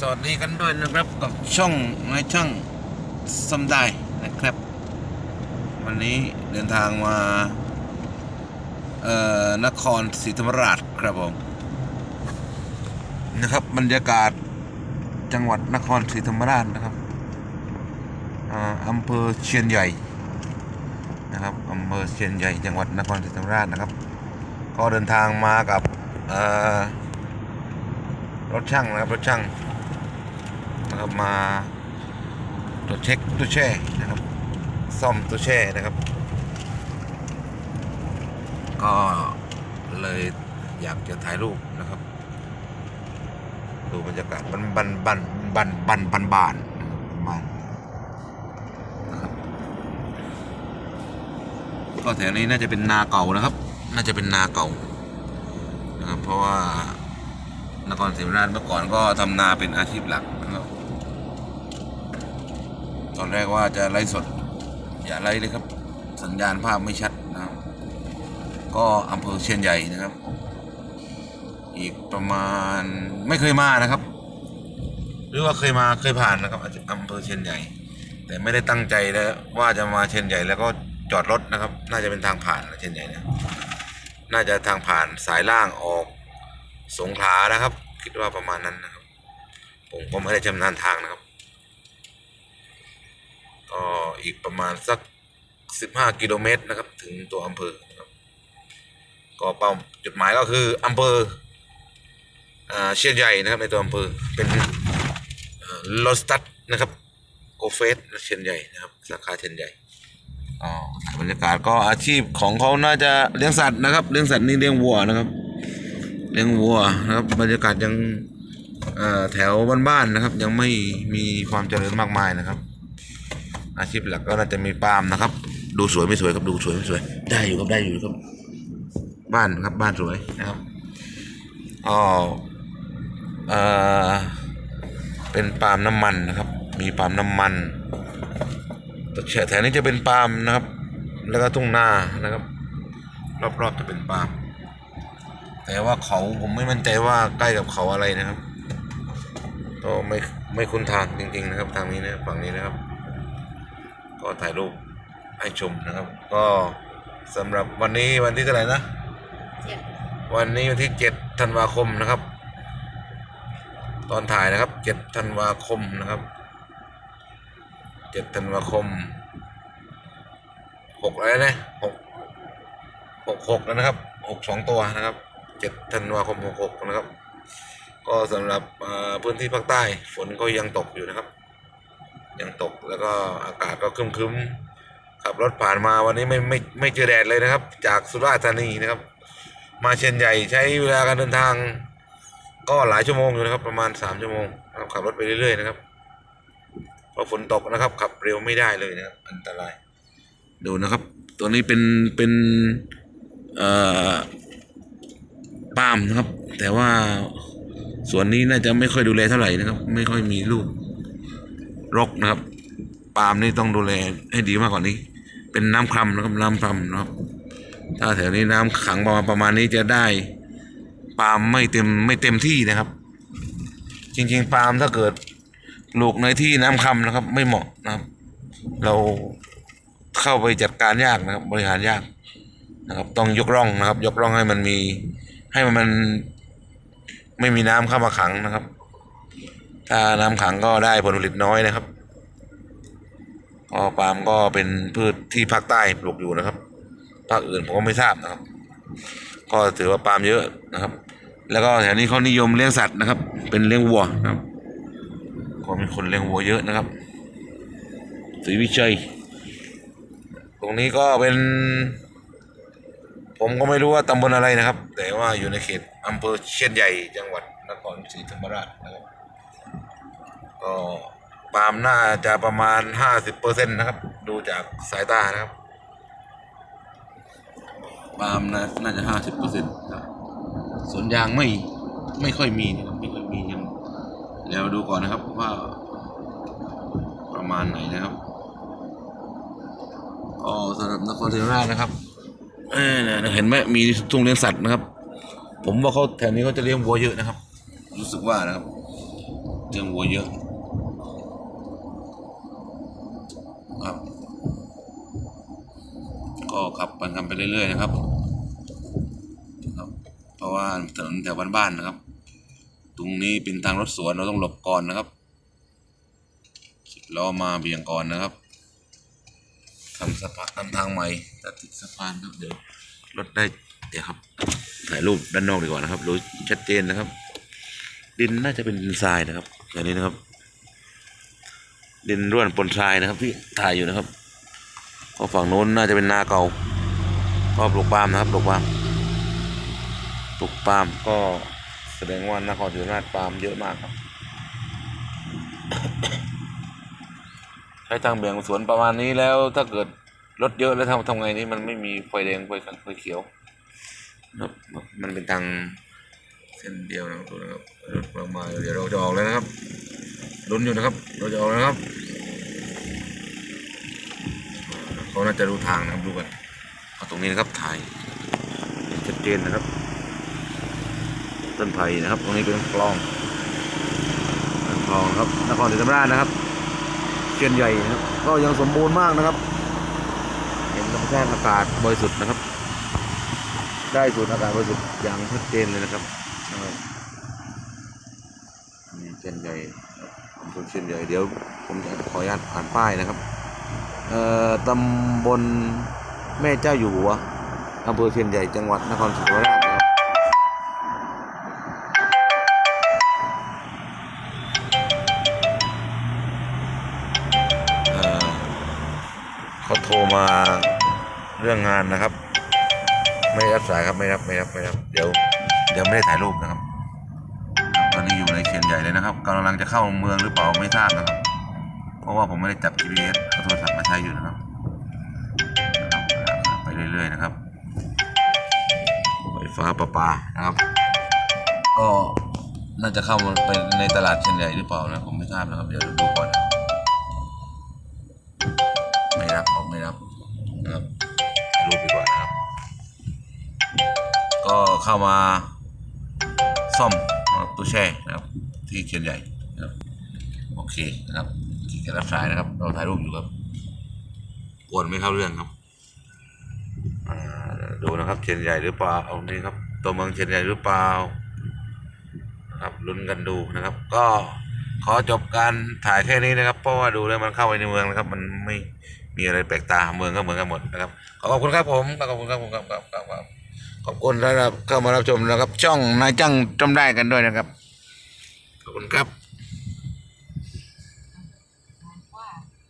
สวัสดีกันด้วยนะครับกับช่องนายช่างสมได้นะครับ วันนี้เดินทางมาเอ่อนครศรีธรรมราชครับผมนะครับบรรยากาศจังหวัดนครศรีธรรมราชนะครับอำเภอเชียนใหญ่นะครับอำเภอเชียนใหญ่ จังหวัดนครศรีธรรมราชนะครับ ก็เดินทางมากับรถช่างนะครับรถช่าง นะครับมาตรวจเช็คตู้แช่นะครับ ซ่อมตู้แช่นะครับ ก็เลยอยากจะถ่ายรูปนะครับ ดูบรรยากาศบันบันบันบันบันบันบานบ้านะครับก็แถวนี้น่าจะเป็นนาเก่านะครับ น่าจะเป็นนาเก่านะครับเพราะว่านครศรีธรรมราชเมื่อก่อนก็ทำนาเป็นอาชีพหลัก ตอนแรกว่าจะไลฟ์สด อย่าไลฟ์เลยครับ สัญญาณภาพไม่ชัดนะครับก็อำเภอเชียนใหญ่นะครับ อีกประมาณไม่เคยมานะครับ หรือว่าเคยมาเคยผ่านนะครับอำเภอเชียนใหญ่ แต่ไม่ได้ตั้งใจแล้วว่าจะมาเชียนใหญ่แล้วก็จอดรถนะครับ น่าจะเป็นทางผ่านเชียนใหญ่นี่ยน่าจะทางผ่านสายล่างออกสงขลานะครับ คิดว่าประมาณนั้นนะครับ ผมก็ไม่ได้ชำนาญทางนะครับ ก็อีกประมาณสักสิบห้ากิโลเมตรนะครับ ถึงตัวอำเภอครับก็เป้าจุดหมายก็คืออำเภอเชียนใหญ่นะครับในตัวอำเภอเป็นลอสตัดนะครับโกเฟสเชียนใหญ่นะครับสาขาเชียนใหญ่อ๋อบรรยากาศก็อาชีพของเขาน่าจะเลี้ยงสัตว์นะครับเลี้ยงสัตว์นี่เลี้ยงวัวนะครับ เลี้ยงวัวนะครับบรรยากาศยังแถวบ้านๆนะครับ ยังไม่มีความเจริญมากมายนะครับ อาชีพหลักก็น่าจะมีปาล์มนะครับ ดูสวยไม่สวยครับดูสวยไม่สวย ได้อยู่ครับได้อยู่ครับ บ้านครับบ้านสวยนะครับอ๋อเอ่อเป็นปาล์มน้ำมันนะครับ มีปาล์มน้ำมันแถวนี้จะเป็นปาล์มนะครับ แล้วก็ทุ่งนานะครับ รอบๆจะเป็นปาล์มแต่ว่าเขาผมไม่มั่นใจว่าใกล้กับเขาอะไรนะครับก็ไม่ไม่คุ้นทางจริงๆนะครับทางนี้นะฝั่งนี้นะครับ ก็ถ่ายรูปให้ชมนะครับ ก็สำหรับวันนี้วันที่เท่าไหร่นะเจ็ดวันนี้วันที่เจ็ดธันวาคมนะครับ ตอนถ่ายนะครับเจ็ดธันวาคมนะครับเจ็ดธันวาคมหกอะไรนะหกหกหกแล้วนะครับหกสองตัวนะครับเจ็ดธันวาคมหกหกนะครับ ก็สำหรับเอ่อพื้นที่ภาคใต้ฝนก็ยังตกอยู่นะครับ ยังตกแล้วก็อากาศก็ครึ้มๆขับรถผ่านมาวันนี้ไม่ไม่ไม่เจอแดดเลยนะครับ จากสุราษฎร์ธานีนะครับ มาเชียนใหญ่ใช้เวลาการเดินทาง ก็หลายชั่วโมงอยู่นะครับ ประมาณสามชั่วโมงนะครับขับรถไปเรื่อยๆนะครับพราะฝนตกนะครับ ขับเร็วไม่ได้เลยนะครับอันตราย ดูนะครับ ตัวนี้เป็นเป็นเอ่อปาล์มนะครับ แต่ว่าส่วนนี้น่าจะไม่ค่อยดูแลเท่าไหร่นะครับ ไม่ค่อยมีลูก รกนะครับปาล์มนี่ต้องดูแลให้ดีมากกว่านี้ เป็นน้ำคร่ำนะครับน้ำคร่ำนะครับ ถ้าแถวนี้น้ำขังประมาณประมาณนี้จะได้ปาล์มไม่เต็มไม่เต็มที่นะครับ จริง ๆ ปาล์มถ้าเกิดปลูกในที่น้ำคำนะครับ ไม่เหมาะนะครับ เราเข้าไปจัดการยากนะครับ บริหารยากนะครับ ต้องยกร่องนะครับ ยกร่องให้มันมีให้มันมันไม่มีน้ำเข้ามาขังนะครับ ถ้าน้ำขังก็ได้ผลผลิตน้อยนะครับก็ปาล์มก็เป็นพืชที่ภาคใต้ปลูกอยู่นะครับภาคอื่นผมก็ไม่ทราบนะครับ ก็ถือว่าปาล์มเยอะนะครับ แล้วก็แถวนี้เขานิยมเลี้ยงสัตว์นะครับ เป็นเลี้ยงวัวนะครับก็มีคนเลี้ยงวัวเยอะนะครับศรีวิชัย ตรงนี้ก็เป็น ผมก็ไม่รู้ว่าตำบลอะไรนะครับ แต่ว่าอยู่ในเขตอำเภอเชียนใหญ่จังหวัดนครศรีธรรมราชนะครับ ก็ปาล์มน่าจะประมาณห้าสิบเปอร์เซ็นต์นะครับ ดูจากสายตานะครับ ปาล์มนะน่าจะห้าสิบเปอร์เซ็นต์ครับสวนยางไม่ไม่ค่อยมีนะครับไม่ค่อยมียังเดี๋ยวดูก่อนนะครับว่า ประมาณไหนนะครับก็สำหรับนครศรีธรรมราชนะครับเออเนี่ยเห็นไหมมีทุ่งเลี้ยงสัตว์นะครับ ผมว่าเขาแถวนี้เขาจะเลี้ยงวัวเยอะนะครับ รู้สึกว่านะครับเรื่องวัวเยอะ ครับ ก็ขับไปกันไปเรื่อยๆนะครับครับ เพราะว่าถนนแถวบ้านๆนะครับ ตรงนี้เป็นทางรถสวนเราต้องหลบก่อนนะครับสิบล้อมาเบี่ยงก่อนนะครับทำสะพานทำทางใหม่ตัดติดสะพานครับเดี๋ยวรถได้เดี๋ยวครับถ่ายรูปด้านนอกดีกว่านะครับรู้ชัดเจนนะครับ ดินน่าจะเป็นดินทรายนะครับอย่างนี้นะครับ ดินร่วนปนทรายนะครับ ที่ถ่ายอยู่นะครับก็ฝั่งโน้นน่าจะเป็นนาเก่าก็ปลูกปาล์มนะครับปลูกปาล์มปลูกปาล์มก็แสดงว่านครศรีธรรมราชปาล์มเยอะมากครับ ใช้ทางเบี่ยงสวนประมาณนี้แล้วถ้าเกิดรถเยอะแล้วทำทำไงนี่มันไม่มีไฟแดงไฟขันไฟเขียวนะครับมันเป็นทางเส้นเดียวนะครับดูนะครับรถเรามาเดี๋ยวเราจะออกแล้วนะครับ ลุ้นอยู่นะครับ เราจะออกนะครับ เขาน่าจะรู้ทางนะครับดูกันเอาตรงนี้นะครับถ่ายเห็นชัดเจนนะครับ ต้นไผ่นะครับ ตรงนี้เป็นคลองคลองครับนครศรีธรรมราชนะครับเชียนใหญ่นะครับ ก็ยังสมบูรณ์มากนะครับ เห็นธรรมชาติอากาศบริสุทธิ์นะครับ ได้สูดอากาศบริสุทธิ์อย่างชัดเจนเลยนะครับนะครับนี่เชียนใหญ่ครับ เชียนใหญ่เดี๋ยวผมจะขออนุญาตอ่านป้ายนะครับ เอ่อตำบลแม่เจ้าอยู่หัวอำเภอเชียนใหญ่จังหวัดนครศรีธรรมราชนะครับเอ่อเขาโทรมาเรื่องงานนะครับ ไม่รับสายครับไม่รับไม่รับไม่รับเดี๋ยวเดี๋ยวไม่ได้ถ่ายรูปนะครับ ญ่เลยนะครับกำลังจะเข้าเมืองหรือเปล่าไม่ทราบนะครับ เพราะว่าผมไม่ได้จับ GPS เอาโทรศัพท์มาใช้อยู่นะครับ ไปเรื่อยๆนะครับไฟฟ้าประปานะครับ ก็น่าจะเข้าไปในตลาดเชียนใหญ่หรือเปล่านะผมไม่ทราบนะครับเดี๋ยวดูก่อนนะครับไม่รับออกไม่รับนะครับถ่ายรูปดีกว่านะครับ ก็เข้ามาซ่อมตู้แช่นะครับ ที่เชียนใหญ่นะครับโอเคนะครับที่จะรับสายนะครับ เราถ่ายรูปอยู่ครับกวนไม่เข้าเรื่องครับอ่าดูนะครับเชียนใหญ่หรือเปล่าเอานี่ครับ ตัวเมืองเชียนใหญ่หรือเปล่านะครับลุ้นกันดูนะครับ ก็ขอจบการถ่ายแค่นี้นะครับ เพราะว่าดูแล้วมันเข้าไปในเมืองนะครับ มันไม่มีอะไรแปลกตาเมืองก็เหมือนกันหมดนะครับ ขอขอบคุณครับผมขอบคุณครับผมครับครับครับครับขอบคุณที่เข้ามารับชมนะครับ ช่องนายจ้างจำได้กันด้วยนะครับขอบ คุณครับ